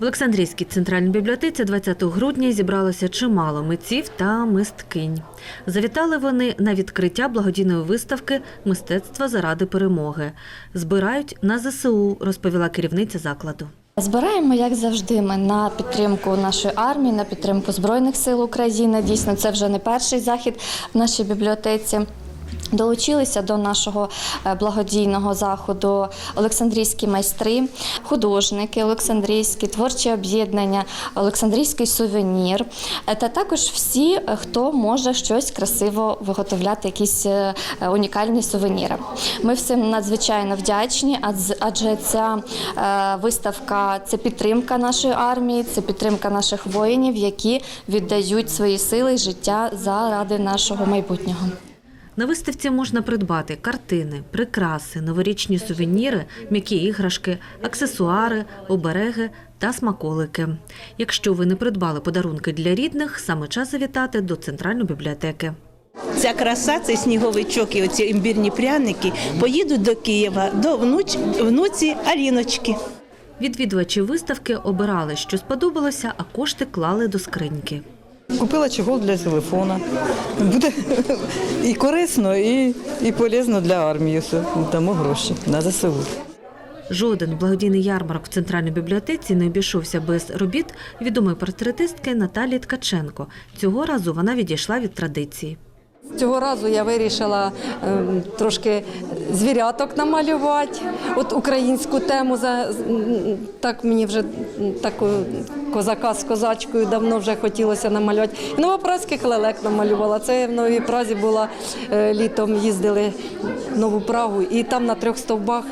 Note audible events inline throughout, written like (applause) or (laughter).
В Олександрійській центральній бібліотеці 20 грудня зібралося чимало митців та мисткинь. Завітали вони на відкриття благодійної виставки Мистецтво заради перемоги. Збирають на ЗСУ, розповіла керівниця закладу. Збираємо, як завжди, ми на підтримку нашої армії, на підтримку Збройних сил України. Дійсно, це вже не перший захід в нашій бібліотеці. Долучилися до нашого е, благодійного заходу Олександрійські майстри, художники, Олександрійські творчі об'єднання, Олександрійський сувенір е, та також всі, е, хто може щось красиво виготовляти, якісь унікальні сувеніри. Ми всім надзвичайно вдячні, адже ця виставка це підтримка нашої армії, це підтримка наших воїнів, які віддають свої сили і життя заради нашого майбутнього. На виставці можна придбати картини, прикраси, новорічні сувеніри, м'які іграшки, аксесуари, обереги та смаколики. Якщо ви не придбали подарунки для рідних, саме час завітати до центральної бібліотеки. Ця краса, цей сніговичок і оці імбірні пряники поїдуть до Києва до внуч, внуці Аліночки. Відвідувачі виставки обирали, що сподобалося, а кошти клали до скриньки. Купила чехол для телефона. Буде і корисно, і, і полезно для армії. Все. Дамо гроші на ЗСУ. Жоден благодійний ярмарок в центральній бібліотеці не обійшовся без робіт відомої портретистки Наталії Ткаченко. Цього разу вона відійшла від традиції. Цього разу я вирішила ем, трошки звіряток намалювати. От українську тему так мені вже таку козака з козачкою давно вже хотілося намалювати. І новопразьких лелек намалювала. Це в Новій Празі була е, літом, їздили в Нову Прагу, і там на трьох стовбах.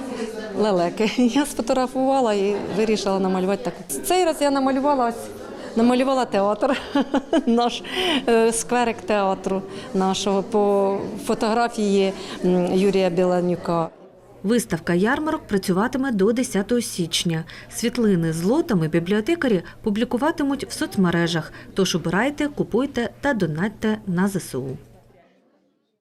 Лелеки. (laughs) Я сфотографувала і вирішила намалювати так. Цей раз я намалювала ось Намалювала театр, (laughs) наш е, скверик театру нашого по фотографії Юрія Біланюка. Виставка ярмарок працюватиме до 10 січня. Світлини з лотами бібліотекарі публікуватимуть в соцмережах. Тож обирайте, купуйте та донатьте на ЗСУ.